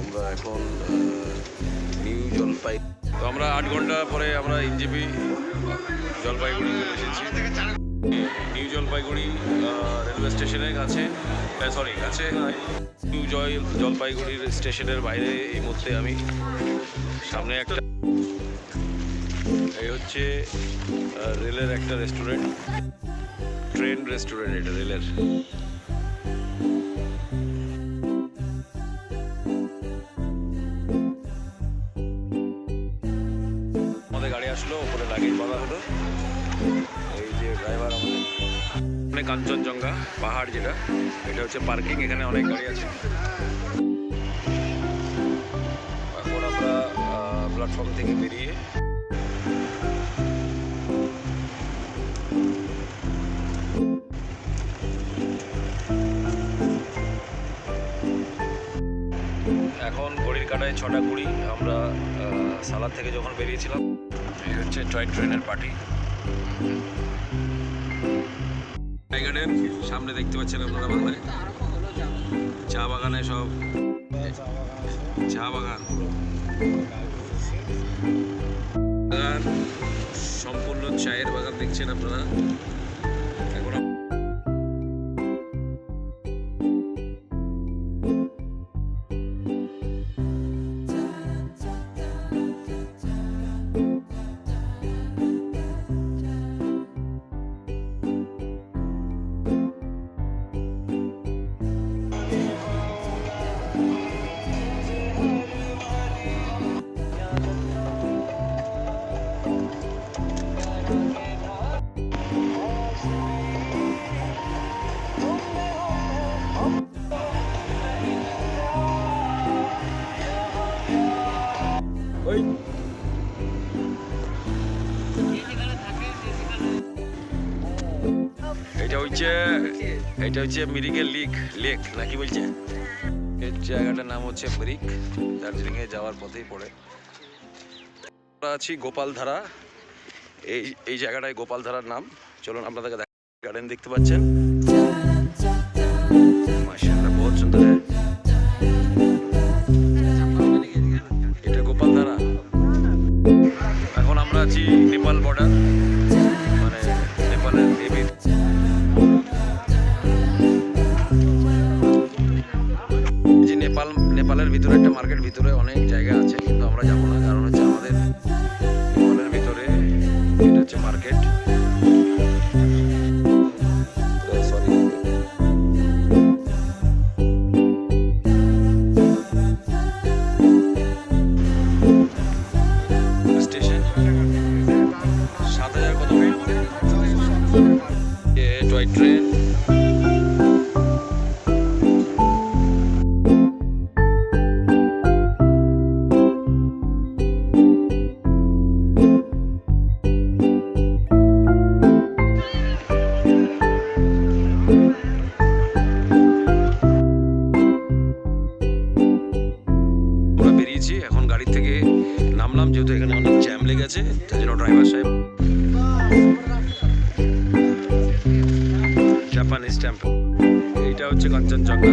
আমরা এখন নিউ জলপাই তো আমরা আট ঘণ্টা পরে আমরা এনজিপি জলপাইগুড়ি এসেছি। নিউ জলপাইগুড়ি রেলওয়ে স্টেশনের কাছে সরি কাছে নিউ জয় জলপাইগুড়ির স্টেশনের বাইরে এই মুহূর্তে আমি সামনে একটা এই হচ্ছে রেলের একটা রেস্টুরেন্ট ট্রেন রেস্টুরেন্ট এটা, রেলের। আসলো ওপরে লাগেজ বাঁধা হলো। এই যে ড্রাইভার আমাদের। এখানে কাঞ্চনজঙ্ঘা পাহাড় যেটা, এটা হচ্ছে পার্কিং এখানে অনেক গাড়ি আছে। এখন আমরা প্ল্যাটফর্ম থেকে বেরিয়ে এখন ঘড়ির কাটায় ছটা কুড়ি, আমরা সালাদ থেকে যখন বেরিয়েছিলাম হচ্ছে টয় ট্রেনের পার্টি টাইগার্ডের সামনে দেখতে পাচ্ছেন আপনারা বাংলায় চা বাগানে সব। চা বাগান। বাগান সম্পূর্ণ চায়ের বাগান দেখছেন আপনারা। এটা হচ্ছে এটা হচ্ছে মিরিকের লিক লেক নাকি বলছে? এই জায়গাটার নাম হচ্ছে ব্রিক দার্জিলিংয়ে যাওয়ার পথেই পড়ে। আমরা আছি গোপালধারা। এই এই জায়গাটায় গোপালধারার নাম। চলুন আপনাদেরকে গার্ডেন দেখতে পাচ্ছেন। মাশাআল্লাহ, বহুত সুন্দর নেপালের ভিতরে, একটা মার্কেট ভিতরে অনেক জায়গা আছে, কিন্তু আমরা যাব না। কারণ হচ্ছে আমাদের নেপালের ভিতরে এটা হচ্ছে মার্কেট। ট্রেন। জ্যাম লেগেছে তার জন্য ড্রাইভার সাহেব। জাপানিজ টেম্পল এইটা হচ্ছে কাঞ্চনজঙ্ঘা